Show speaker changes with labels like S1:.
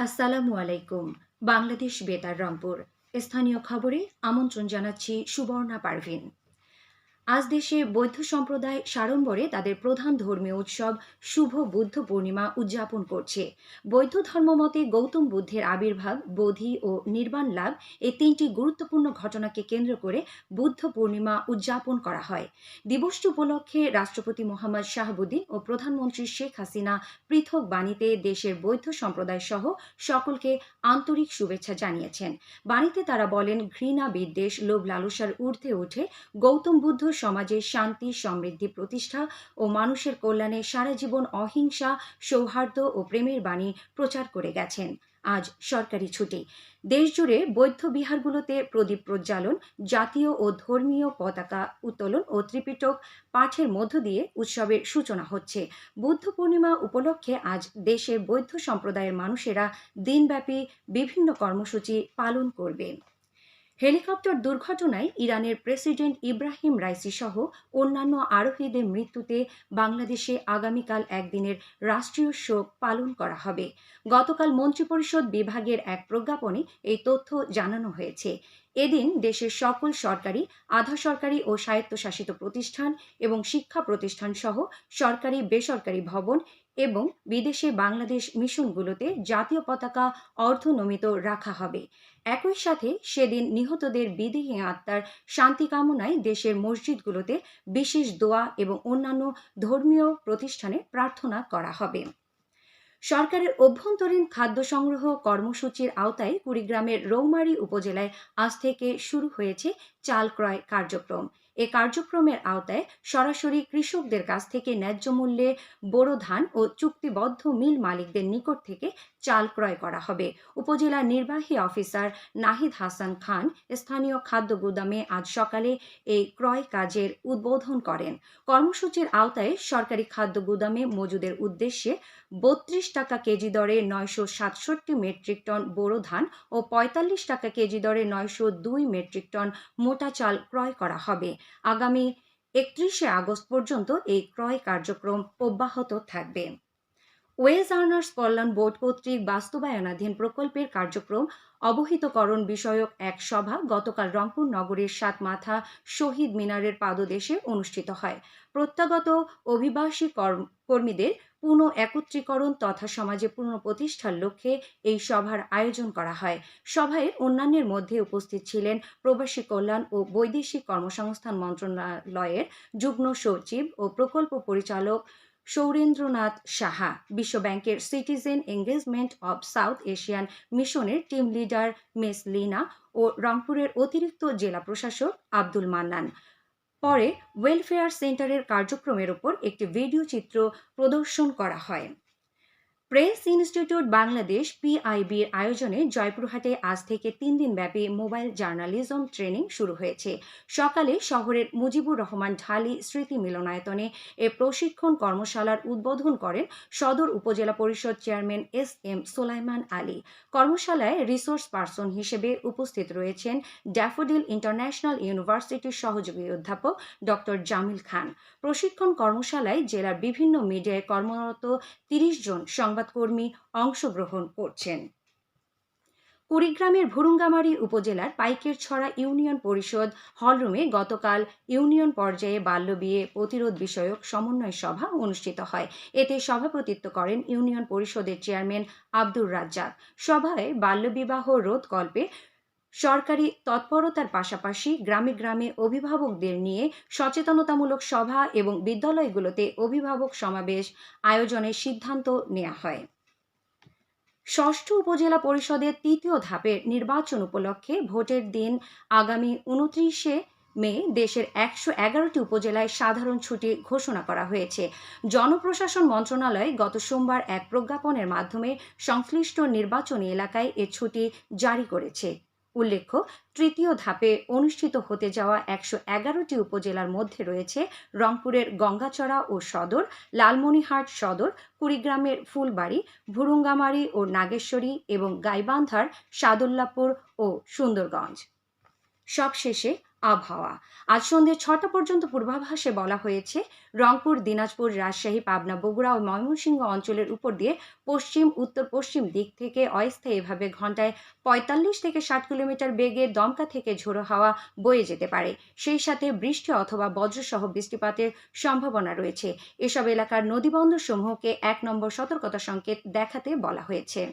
S1: আসসালামু আলাইকুম। বাংলাদেশ বেতার রংপুর। স্থানীয় খবরে আমন্ত্রণ জানাচ্ছি সুবর্ণা পারভিন। আজ দেশে বৌদ্ধ সম্প্রদায় সাড়ম্বরে তাদের প্রধান ধর্মীয় উৎসব শুভ বুদ্ধ পূর্ণিমা উদযাপন করছে। বৌদ্ধ ধর্মমতে গৌতম বুদ্ধের আবির্ভাব, বোধি ও নির্বাণ লাভ এই তিনটি গুরুত্বপূর্ণ ঘটনাকে কেন্দ্র করে বুদ্ধ পূর্ণিমা উদযাপন করা হয়। দিবসটি উপলক্ষে রাষ্ট্রপতি মোহাম্মদ শাহাবুদ্দিন ও প্রধানমন্ত্রী শেখ হাসিনা পৃথক বাণীতে দেশের বৌদ্ধ সম্প্রদায় সহ সকলকে আন্তরিক শুভেচ্ছা জানিয়েছেন। বাণীতে তারা বলেন, ঘৃণা বিদ্বেষ, লোভ লালসার ঊর্ধ্বে উঠে গৌতম বুদ্ধ সমাজে শান্তি, সমৃদ্ধি, প্রতিষ্ঠা ও মানুষের কল্যাণে সারা জীবন অহিংসা, সৌহার্দ্য ও প্রেমের বাণী প্রচার করে গেছেন। আজ সরকারি ছুটি। দেশজুড়ে বৌদ্ধ বিহারগুলোতে প্রদীপ প্রজ্বালন, জাতীয় ও ধর্মীয় পতাকা উত্তোলন ও ত্রিপিটক পাঠের মধ্য দিয়ে উৎসবের সূচনা হচ্ছে। বুদ্ধ পূর্ণিমা উপলক্ষে আজ দেশের বৌদ্ধ সম্প্রদায়ের মানুষেরা দিনব্যাপী বিভিন্ন কর্মসূচি পালন করবে। হেলিকপ্টার দুর্ঘটনায় ইরানের প্রেসিডেন্ট ইব্রাহিম রাইসি সহ অন্যান্য আরোহীদের মৃত্যুতে বাংলাদেশে আগামীকাল একদিনের রাষ্ট্রীয় শোক পালন করা হবে। গতকাল মন্ত্রিপরিষদ বিভাগের এক প্রজ্ঞাপনে এই তথ্য জানানো হয়েছে। এদিন দেশের সকল সরকারি, আধা সরকারি ও স্বায়ত্তশাসিত প্রতিষ্ঠান এবং শিক্ষা প্রতিষ্ঠান সহ সরকারি বেসরকারি ভবন এবং বিদেশে বাংলাদেশ মিশনগুলোতে জাতীয় পতাকা অর্ধনমিত রাখা হবে। একই সাথে সেদিন নিহতদের বিদেহী আত্মার শান্তি কামনায় দেশের মসজিদগুলোতে বিশেষ দোয়া এবং অন্যান্য ধর্মীয় প্রতিষ্ঠানে প্রার্থনা করা হবে। সরকারের অভ্যন্তরীণ খাদ্য সংগ্রহ কর্মসূচির আওতায় কুড়িগ্রামের রৌমারী উপজেলায় আজ থেকে শুরু হয়েছে চাল ক্রয় কার্যক্রম। এ কার্যক্রমের আওতায় সরাসরি কৃষকদের কাছ থেকে ন্যায্য মূল্যে বোরো ধান ও চুক্তিবদ্ধ মিল মালিকদের নিকট থেকে চাল ক্রয় করা হবে। উপজেলা নির্বাহী অফিসার নাহিদ হাসান খান স্থানীয় খাদ্য গুদামে আজ সকালে এই ক্রয় কাজের উদ্বোধন করেন। কর্মসূচির আওতায় সরকারি খাদ্য গুদামে মজুদের উদ্দেশ্যে বত্রিশ টাকা কেজি দরে নয়শো সাতষট্টি মেট্রিক টন বোরো ধান ও পঁয়তাল্লিশ টাকা কেজি দরে নয়শো দুই মেট্রিক টন মোটা চাল ক্রয় করা হবে। আগামী একত্রিশে আগস্ট পর্যন্ত এই ক্রয় কার্যক্রম অব্যাহত থাকবে। ওয়েজ আর্নার্স কল্যাণ বোর্ড কর্তৃক বাস্তবায়নাধীন প্রকল্পের কার্যক্রম অবহিতকরণ বিষয়ক এক সভা গতকাল রংপুর নগরের সাত মাথা শহীদ মিনারের পাদদেশে অনুষ্ঠিত হয়। প্রত্যাগত অভিবাসী কর্মীদের পুনঃ একত্রীকরণ তথা সমাজে পুনঃপ্রতিষ্ঠার লক্ষ্যে এই সভার আয়োজন করা হয়। সভায় অন্যান্যের মধ্যে উপস্থিত ছিলেন প্রবাসী কল্যাণ ও বৈদেশিক কর্মসংস্থান মন্ত্রণালয়ের যুগ্ম সচিব ও প্রকল্প পরিচালক সৌরেন্দ্রনাথ সাহা, বিশ্বব্যাংকের citizen engagement of South Asian মিশনের টিম লিডার মেস লিনা ও রংপুরের অতিরিক্ত জেলা প্রশাসক আব্দুল মান্নান। পরে ওয়েলফেয়ার সেন্টারের কার্যক্রমের উপর একটি ভিডিও চিত্র প্রদর্শন করা হয়। প্রেস ইনস্টিটিউট বাংলাদেশ পিআইবির আয়োজনে জয়পুরহাটে আজ থেকে তিন দিন ব্যাপী মোবাইল জার্নালিজম ট্রেনিং শুরু হয়েছে। সকালে শহরের মুজিবুর রহমান ঢালি স্মৃতি মিলনায়তনে এ প্রশিক্ষণ কর্মশালার উদ্বোধন করেন সদর উপজেলা পরিষদ chairman S M Solaiman Ali. কর্মশালায় রিসোর্স পার্সন হিসেবে উপস্থিত রয়েছেন ড্যাফোডিল ইন্টারন্যাশনাল ইউনিভার্সিটির সহযোগী অধ্যাপক ডক্টর জামিল খান। প্রশিক্ষণ কর্মশালায় জেলার বিভিন্ন মিডিয়ায় কর্মরত তিরিশ জন সংবাদকর্মী অংশগ্রহণ করছেন। কুড়িগ্রামের ভুরুঙ্গামারী উপজেলার পাইকের ছড়া ইউনিয়ন পরিষদ হলরুমে গতকাল ইউনিয়ন পর্যায়ে বাল্য বিয়ে প্রতিরোধ বিষয়ক সমন্বয় সভা অনুষ্ঠিত হয়। এতে সভাপতিত্ব করেন ইউনিয়ন পরিষদের চেয়ারম্যান আব্দুর রাজ্জাক। সভায় বাল্যবিবাহ রোধ কল্পে সরকারি তৎপরতার পাশাপাশি গ্রামে গ্রামে অভিভাবকদের নিয়ে সচেতনতামূলক সভা এবং বিদ্যালয়গুলোতে অভিভাবক সমাবেশ আয়োজনের সিদ্ধান্ত নেওয়া হয়। ষষ্ঠ উপজেলা পরিষদের তৃতীয় ধাপের নির্বাচন উপলক্ষে ভোটের দিন আগামী উনত্রিশে মে দেশের একশো এগারোটি উপজেলায় সাধারণ ছুটি ঘোষণা করা হয়েছে। জনপ্রশাসন মন্ত্রণালয় গত সোমবার এক প্রজ্ঞাপনের মাধ্যমে সংশ্লিষ্ট নির্বাচনী এলাকায় এ ছুটি জারি করেছে। উল্লেখ্য, তৃতীয় ধাপে অনুষ্ঠিত হতে যাওয়া একশো এগারোটি উপজেলার মধ্যে রয়েছে রংপুরের গঙ্গাচড়া ও সদর লালমনিহাট সদর, কুড়িগ্রামের ফুলবাড়ি, ভুরুঙ্গামারি ও নাগেশ্বরী এবং গাইবান্ধার সাদুল্লাপুর ও সুন্দরগঞ্জ। সবশেষে আবহাওয়া। আজ সন্ধ্যে ছটা পর্যন্ত পূর্বাভাসে বলা হয়েছে, রংপুর, দিনাজপুর, রাজশাহী, পাবনা, বগুড়া ও ময়মনসিংহ অঞ্চলের উপর দিয়ে পশ্চিম, উত্তর, পশ্চিম দিক থেকে অস্থায়ীভাবে ঘন্টায় পঁয়তাল্লিশ থেকে ষাট কিলোমিটার বেগে দমকা থেকে ঝোড়ো হাওয়া বয়ে যেতে পারে। সেই সাথে বৃষ্টি অথবা বজ্রসহ বৃষ্টিপাতের সম্ভাবনা রয়েছে। এসব এলাকার নদীবন্দর সমূহকে এক নম্বর সতর্কতা সংকেত দেখাতে বলা হয়েছে।